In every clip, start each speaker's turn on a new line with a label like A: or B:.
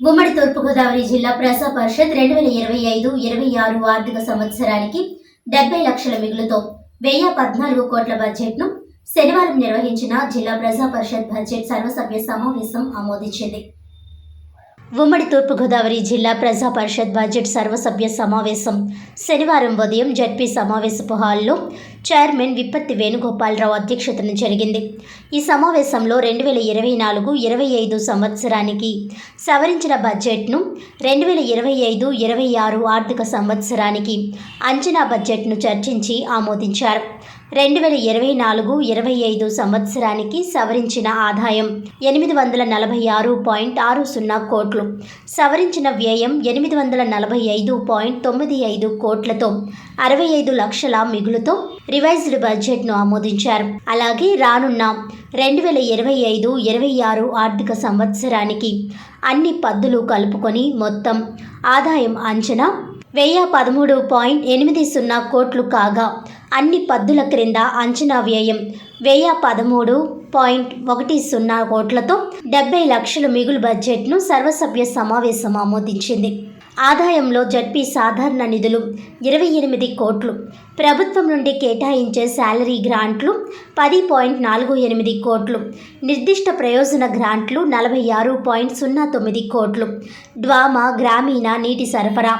A: ఉమ్మడి తూర్పుగోదావరి జిల్లా ప్రజా పరిషత్ రెండు వేల ఇరవై ఐదు ఇరవై ఆరు ఆర్థిక సంవత్సరానికి డెబ్బై లక్షల మిగులుతో వెయ్యి పద్నాలుగు కోట్ల బడ్జెట్ను శనివారం నిర్వహించిన జిల్లా ప్రజా పరిషత్ బడ్జెట్ సర్వసభ్య సమావేశం ఆమోదించింది. ఉమ్మడి తూర్పుగోదావరి జిల్లా ప్రజా పరిషత్ బడ్జెట్ సర్వసభ్య సమావేశం శనివారం ఉదయం జడ్పీ సమావేశపు హాల్లో చైర్మన్ విప్పత్తి వేణుగోపాలరావు అధ్యక్షతన జరిగింది. ఈ సమావేశంలో రెండు వేల ఇరవై నాలుగు ఇరవై ఐదు సంవత్సరానికి సవరించిన బడ్జెట్ను రెండు వేల ఇరవై ఐదు ఇరవై ఆరు ఆర్థిక సంవత్సరానికి అంచనా బడ్జెట్ను చర్చించి ఆమోదించారు. రెండు వేల ఇరవై నాలుగు ఇరవై ఐదు సంవత్సరానికి సవరించిన ఆదాయం ఎనిమిది వందల నలభై ఆరు పాయింట్ ఆరు సున్నా కోట్లు. సవరించిన వ్యయం ఎనిమిది వందల నలభై ఐదు పాయింట్ తొమ్మిది ఐదు కోట్లతో అరవై ఐదు లక్షల మిగులుతో రివైజ్డ్ బడ్జెట్ను ఆమోదించారు. అలాగే రానున్న రెండు వేల ఇరవై ఐదు ఇరవై ఆరు ఆర్థిక సంవత్సరానికి అన్ని పద్దులు కలుపుకొని మొత్తం ఆదాయం అంచనా వెయ్యి పదమూడు పాయింట్ ఎనిమిది సున్నా కోట్లు కాగా అన్ని పద్దుల క్రింద అంచనా వ్యయం. వెయ్యి పదమూడు పాయింట్ ఒకటి సున్నా కోట్లతో డెబ్బై లక్షల మిగులు బడ్జెట్ను సర్వసభ్య సమావేశం ఆమోదించింది. ఆదాయంలో జడ్పీ సాధారణ నిధులు ఇరవై ఎనిమిది కోట్లు. ప్రభుత్వం నుండి కేటాయించే శాలరీ గ్రాంట్లు పది పాయింట్ నాలుగు ఎనిమిది కోట్లు. నిర్దిష్ట ప్రయోజన గ్రాంట్లు నలభై ఆరు పాయింట్ సున్నా తొమ్మిది కోట్లు. డ్వామా గ్రామీణ నీటి సరఫరా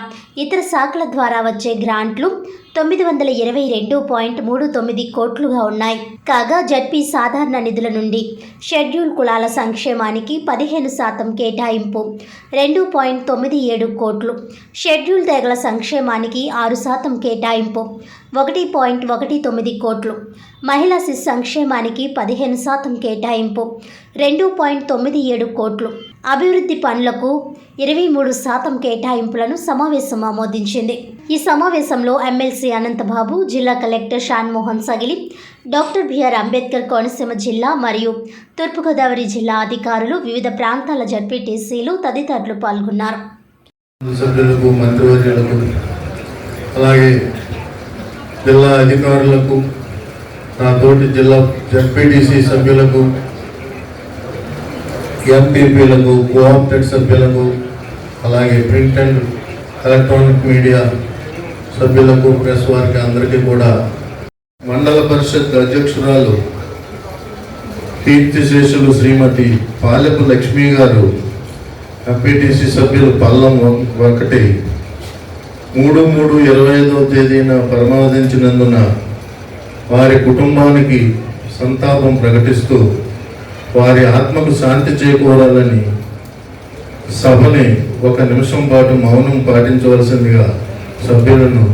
A: ఇతర శాఖల ద్వారా వచ్చే గ్రాంట్లు తొమ్మిది వందల ఇరవై రెండు పాయింట్ మూడు తొమ్మిది కోట్లుగా ఉన్నాయి. కాగా జడ్పీ సాధారణ నిధుల నుండి షెడ్యూల్ కులాల సంక్షేమానికి పదిహేను శాతం కేటాయింపు రెండు పాయింట్ తొమ్మిది ఏడు కోట్లు. షెడ్యూల్ తెగల సంక్షేమానికి ఆరు శాతం కేటాయింపు ఒకటి పాయింట్ ఒకటి తొమ్మిది కోట్లు. మహిళా శిశు సంక్షేమానికి పదిహేను శాతం కేటాయింపు రెండు పాయింట్ తొమ్మిది ఏడు కోట్లు. అభివృద్ధి పనులకు ఇరవై మూడు శాతం కేటాయింపులను సమావేశం ఆమోదించింది. ఈ సమావేశంలో ఎమ్మెల్సీ అనంతబాబు జిల్లా collector Shanmohan Sagili doctor B R Ambedkar Konaseema జిల్లా మరియు తూర్పుగోదావరి జిల్లా అధికారులు వివిధ ప్రాంతాల జడ్పీటీసీలు తదితరులు పాల్గొన్నారు.
B: అలాగే జిల్లా అధికారులకు నా తోటి జిల్లా జడ్పీటీసీ సభ్యులకు ఎంపీపీలకు కోఆప్టెడ్ సభ్యులకు అలాగే ప్రింట్ అండ్ ఎలక్ట్రానిక్ మీడియా సభ్యులకు ప్రెస్ వారికి అందరికీ కూడా మండల పరిషత్ అధ్యక్షురాలు కీర్తిశేషులు శ్రీమతి పాలెపు లక్ష్మి గారు ఎంపీటీసీ సభ్యులు పల్లం ఒకటి మూడు మూడు ఇరవై ఐదవ తేదీన పరమావధించినందున వారి కుటుంబానికి సంతాపం ప్రకటిస్తూ వారి ఆత్మకు శాంతి చేకూరాలని సభని ఒక నిమిషం పాటు మౌనం పాటించవలసిందిగా సభ్యులను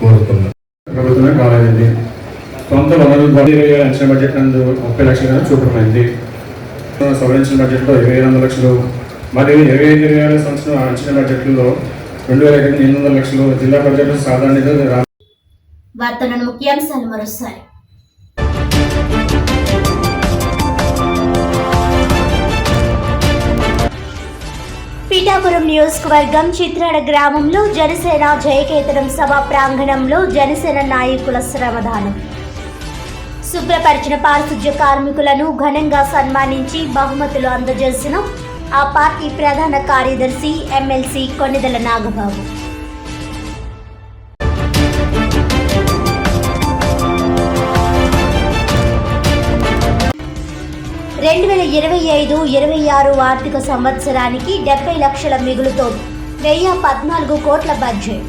B: కోరుతున్నాను.
C: ప్రభుత్వమే కాలేదండి. సొంత అంచనా బడ్జెట్ నందు ముప్పై చూపడమైంది సవరించిన బడ్జెట్లో ఇరవై ఐదు వందల లక్షలు మరియు ఇరవై ఐదు ఇరవై ఆరు సంవత్సరం అంచనా బడ్జెట్లో రెండు వేల ఎనిమిది వందల లక్షలు జిల్లా బడ్జెట్ సాధారణ
A: వార్తలను ముఖ్యాంశాలు మరోసారి. నియోజకవర్గం చిత్రాడ గ్రామంలో జనసేన జయకేతనం సభ ప్రాంగణంలో జనసేన నాయకుల శ్రమదానం. శుభ్రపరిచిన పారిశుధ్య కార్మికులను ఘనంగా సన్మానించి బహుమతులు అందజేసిన ఆ పార్టీ ప్రధాన కార్యదర్శి ఎమ్మెల్సీ కొన్నిదల నాగబాబు. రెండు వేల ఇరవై ఐదు ఇరవై ఆరు ఆర్థిక సంవత్సరానికి డెబ్బై లక్షల మిగులుతో వెయ్యి పద్నాలుగు కోట్ల బడ్జెట్.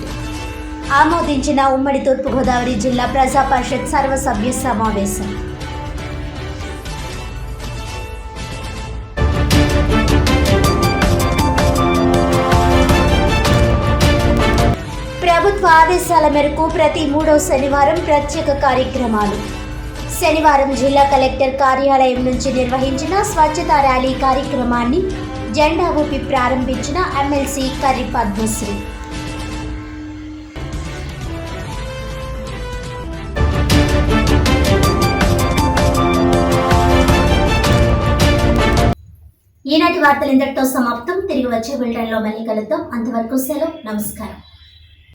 A: ఆమోదించిన ఉమ్మడి తూర్పుగోదావరి జిల్లా ప్రజా పరిషత్ సర్వసభ్య సమావేశం. ప్రభుత్వ ఆదేశాల మేరకు ప్రతి మూడో శనివారం ప్రత్యేక కార్యక్రమాలు. శనివారం జిల్లా కలెక్టర్ కార్యాలయం నుంచి నిర్వహించిన స్వచ్ఛత ర్యాలీ కార్యక్రమాన్ని జెండా ఊపి ప్రారంభించిన ఎమ్మెల్సీ కర్రి పద్మశ్రీ. ఈనాటి వార్తలు ఇంతటితో సమాప్తం. తిరిగి వచ్చే బిల్టన్లో మళ్ళీ కలుద్దాం. అంతవరకు సెలవు. నమస్కారం.